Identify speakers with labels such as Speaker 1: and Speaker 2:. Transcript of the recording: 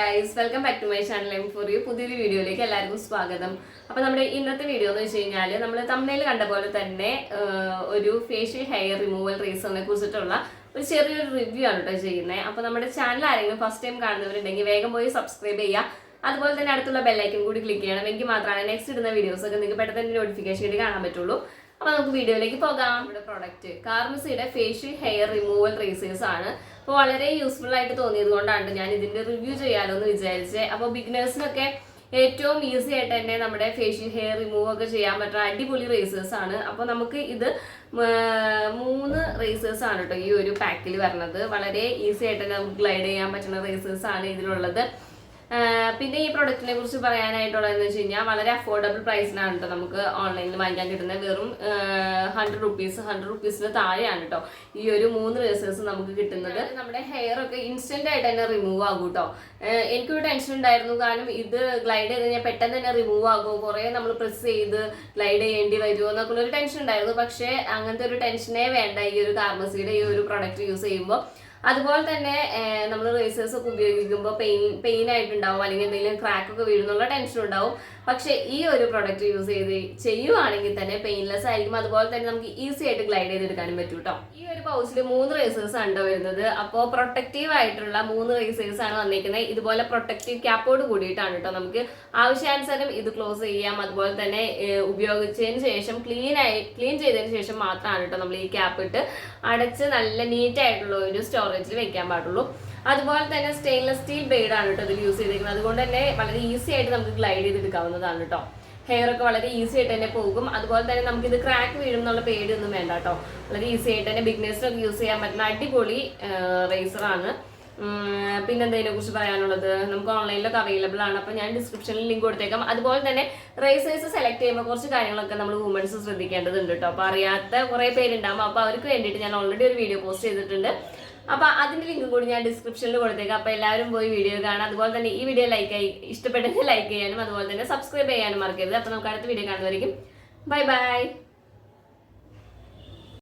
Speaker 1: Guys welcome back to my channel M for you പുതിയൊരു വീഡിയോയിലേക്ക് എല്ലാവർക്കും സ്വാഗതം. അപ്പോൾ നമ്മുടെ ഇന്നത്തെ വീഡിയോ എന്ന് വെച്ച് കഴിഞ്ഞാൽ നമ്മൾ തമിഴിൽ കണ്ട പോലെ തന്നെ ഒരു ഫേഷ്യൽ ഹെയർ റിമൂവൽ റേസറിനെ കുറിച്ചിട്ടുള്ള ഒരു ചെറിയൊരു റിവ്യൂ ആണ് കേട്ടോ ചെയ്യുന്നത് അപ്പോൾ നമ്മുടെ ചാനൽ ആരെങ്കിലും ഫസ്റ്റ് ടൈം കാണുന്നവരുണ്ടെങ്കിൽ വേഗം പോയി സബ്സ്ക്രൈബ് ചെയ്യുക അതുപോലെ തന്നെ അടുത്തുള്ള ബെല്ലൈക്കൻ കൂടി ക്ലിക്ക് ചെയ്യണം. എങ്കിൽ മാത്രമാണ് നെക്സ്റ്റ് ഇടുന്ന വീഡിയോസ് ഒക്കെ നിങ്ങൾക്ക് പെട്ടെന്ന് നോട്ടിഫിക്കേഷൻ ആയിട്ട് കാണാൻ പറ്റുള്ളൂ. അപ്പോൾ നമുക്ക് വീഡിയോയിലേക്ക് പോകാം. നമ്മുടെ പ്രൊഡക്റ്റ് കാർമസിയുടെ ഫേഷ്യൽ ഹെയർ റിമൂവൽ റേസേഴ്സ് ആണ്. അപ്പോൾ വളരെ യൂസ്ഫുൾ ആയിട്ട് തോന്നിയത് കൊണ്ടാണ് ഞാൻ ഇതിന്റെ റിവ്യൂ ചെയ്യാലോ എന്ന് വിചാരിച്ചത് അപ്പോൾ ബിഗിനേഴ്സിനൊക്കെ ഏറ്റവും ഈസി ആയിട്ട് തന്നെ നമ്മുടെ ഫേഷ്യൽ ഹെയർ റിമൂവ് ഒക്കെ ചെയ്യാൻ പറ്റുന്ന അടിപൊളി റേസേഴ്സ് ആണ്. അപ്പോൾ നമുക്ക് ഇത് മൂന്ന് റേസേഴ്സ് ആണ് കേട്ടോ ഈ ഒരു പാക്കിൽ വരുന്നത്. വളരെ ഈസി ആയിട്ട് തന്നെ നമുക്ക് ഗ്ലൈഡ് ചെയ്യാൻ പറ്റുന്ന റേസേഴ്സ് ആണ് ഇതിലുള്ളത്. പിന്നെ ഈ പ്രൊഡക്റ്റിനെ കുറിച്ച് പറയാനായിട്ടുള്ളതെന്ന് വെച്ച് കഴിഞ്ഞാൽ വളരെ അഫോർഡബിൾ പ്രൈസിനാണ് കേട്ടോ നമുക്ക് ഓൺലൈനിൽ വാങ്ങിക്കാൻ കിട്ടുന്നത്. വെറും ഹൺഡ്രഡ് റുപ്പീസ് ഹൺഡ്രഡ് റുപ്പീസിന് താഴെയാണ് കേട്ടോ ഈ ഒരു മൂന്ന് റേസേഴ്സ് നമുക്ക് കിട്ടുന്നത്. നമ്മുടെ ഹെയർ ഒക്കെ ഇൻസ്റ്റന്റ് ആയിട്ട് തന്നെ റിമൂവ് ആകും കേട്ടോ എനിക്കൊരു ടെൻഷൻ ഉണ്ടായിരുന്നു. കാരണം ഇത് ഗ്ലൈഡ് ചെയ്ത് കഴിഞ്ഞാൽ പെട്ടെന്ന് തന്നെ റിമൂവ് ആകുമോ കുറേ നമ്മൾ പ്രസ് ചെയ്ത് ഗ്ലൈഡ് ചെയ്യേണ്ടി വരുമോ എന്നൊക്കെ ഒരു ടെൻഷൻ ഉണ്ടായിരുന്നു. പക്ഷേ അങ്ങനത്തെ ഒരു ടെൻഷനേ വേണ്ട ഈ ഒരു കാർമസിയുടെ ഈ ഒരു പ്രൊഡക്റ്റ് യൂസ് ചെയ്യുമ്പോൾ അതുപോലെ തന്നെ നമ്മൾ റേസേഴ്സ് ഒക്കെ ഉപയോഗിക്കുമ്പോൾ പെയിൻ പെയിൻ ആയിട്ടുണ്ടാവും അല്ലെങ്കിൽ എന്തെങ്കിലും ക്രാക്ക് ഒക്കെ വീഴുന്നുള്ള ടെൻഷൻ ഉണ്ടാവും. പക്ഷെ ഈ ഒരു പ്രൊഡക്റ്റ് യൂസ് ചെയ്ത് ചെയ്യുവാണെങ്കിൽ തന്നെ പെയിൻലെസ് ആയിരിക്കും. അതുപോലെ തന്നെ നമുക്ക് ഈസി ആയിട്ട് ഗ്ലൈഡ് ചെയ്തെടുക്കാനും പറ്റും കേട്ടോ ഈ ഒരു പൗച്ചിൽ മൂന്ന് റേസേഴ്സ് ആണ് വരുന്നത്. അപ്പോൾ പ്രൊട്ടക്റ്റീവ് ആയിട്ടുള്ള മൂന്ന് റേസേഴ്സ് ആണ് വന്നിരിക്കുന്നത് ഇതുപോലെ പ്രൊട്ടക്റ്റീവ് ക്യാപ്പോട് കൂടിയിട്ടാണ് കേട്ടോ നമുക്ക് ആവശ്യാനുസരണം ഇത് ക്ലോസ് ചെയ്യാം. അതുപോലെ തന്നെ ഉപയോഗിച്ചതിന് ശേഷം ക്ലീൻ ആയി ക്ലീൻ ചെയ്തതിന് ശേഷം മാത്രമാണ് കേട്ടോ നമ്മൾ ഈ ക്യാപ്പ് ഇട്ട് അടച്ച് നല്ല നീറ്റായിട്ടുള്ള ഒരു ഒരു സ്റ്റോറേജിൽ വെക്കാൻ പാടുള്ളൂ. അതുപോലെ തന്നെ സ്റ്റെയിൻലെസ് സ്റ്റീൽ ബേഡ് ആണ് കേട്ടോ ഇതിൽ യൂസ് ചെയ്തിരിക്കുന്നത്. അതുകൊണ്ട് തന്നെ വളരെ ഈസി ആയിട്ട് നമുക്ക് ഗ്ലൈഡ് ചെയ്തെടുക്കാവുന്നതാണ് കേട്ടോ ഹെയർ ഒക്കെ വളരെ ഈസി ആയിട്ട് തന്നെ പോകും. അതുപോലെ തന്നെ നമുക്ക് ഇത് ക്രാക്ക് വീഴും എന്നുള്ള പേടിയൊന്നും വേണ്ട കേട്ടോ വളരെ ഈസി ആയിട്ട് തന്നെ ബിഗ്നേഴ്സിനൊക്കെ യൂസ് ചെയ്യാൻ പറ്റുന്ന അടിപൊളി റേസറാണ് പിന്നെ എന്തെങ്കിലും കുറിച്ച് പറയാനുള്ളത്? നമുക്ക് ഓൺലൈനിലൊക്കെ അവൈലബിൾ ആണ്. അപ്പോൾ ഞാൻ ഡിസ്ക്രിപ്ഷനിൽ ലിങ്ക് കൊടുത്തേക്കാം. അതുപോലെ തന്നെ റേസേഴ്സ് സെലക്ട് ചെയ്യുമ്പോൾ കുറച്ച് കാര്യങ്ങളൊക്കെ നമ്മൾ വുമൻസ് ശ്രദ്ധിക്കേണ്ടതുണ്ട് കേട്ടോ അപ്പോൾ അറിയാത്ത കുറേ പേരുണ്ടാകും അപ്പോൾ അവർക്ക് വേണ്ടിയിട്ട് ഞാൻ ഓൾറെഡി ഒരു വീഡിയോ പോസ്റ്റ് ചെയ്തിട്ടുണ്ട്. അപ്പോൾ അതിന്റെ ലിങ്ക് കൂടി ഞാൻ ഡിസ്ക്രിപ്ഷനിൽ കൊടുത്തേക്കാം. അപ്പോൾ എല്ലാവരും പോയി വീഡിയോ കാണാം അതുപോലെ തന്നെ ഈ വീഡിയോ ലൈക്ക് ആയി ഇഷ്ടപ്പെട്ടെങ്കിൽ ലൈക്ക് ചെയ്യാനും അതുപോലെ തന്നെ സബ്സ്ക്രൈബ് ചെയ്യാനും മറക്കരുത്. അപ്പോൾ നമുക്ക് അടുത്ത വീഡിയോ കാണുന്നതായിരിക്കും ബൈ ബൈ